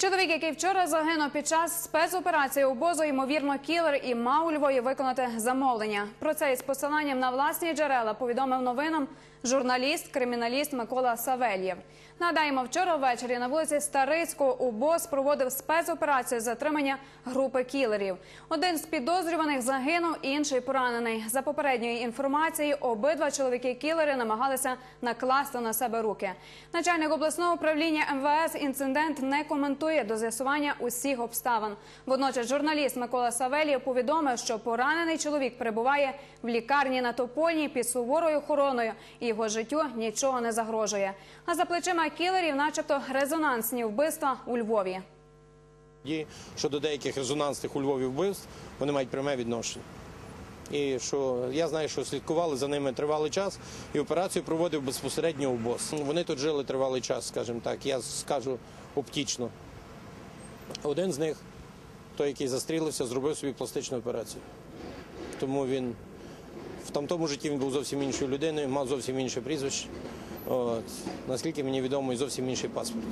Чоловік, який вчора загинув під час спецоперації у Бозу, ймовірно, кілер і мав у Львові виконати замовлення. Про це із посиланням на власні джерела повідомив новинам журналіст, криміналіст Микола Савельєв. Нагадаємо, вчора ввечері на вулиці Старицького у БОЗ проводив спецоперацію затримання групи кілерів. Один з підозрюваних загинув, інший поранений. За попередньою інформацією, обидва чоловіки-кілери намагалися накласти на себе руки. Начальник обласного управління МВС інцидент не коментує до з'ясування усіх обставин. Водночас журналіст Микола Савельєв повідомив, що поранений чоловік перебуває в лікарні на Топольній під суворою охороною і його життю нічого не загрожує. А за плечима кілерів, начебто, резонансні вбивства у Львові. Щодо деяких резонансних у Львові вбивств, вони мають пряме відношення. І що я знаю, що слідкували за ними тривалий час, і операцію проводив безпосередньо УБОС. Вони тут жили тривалий час, скажімо так, я скажу оптічно. Один з них, той, який застрілився, зробив собі пластичну операцію. Тому він в тамтому житті він був зовсім іншою людиною, мав зовсім інше прізвище. От. Наскільки мені відомо, і зовсім інший паспорт.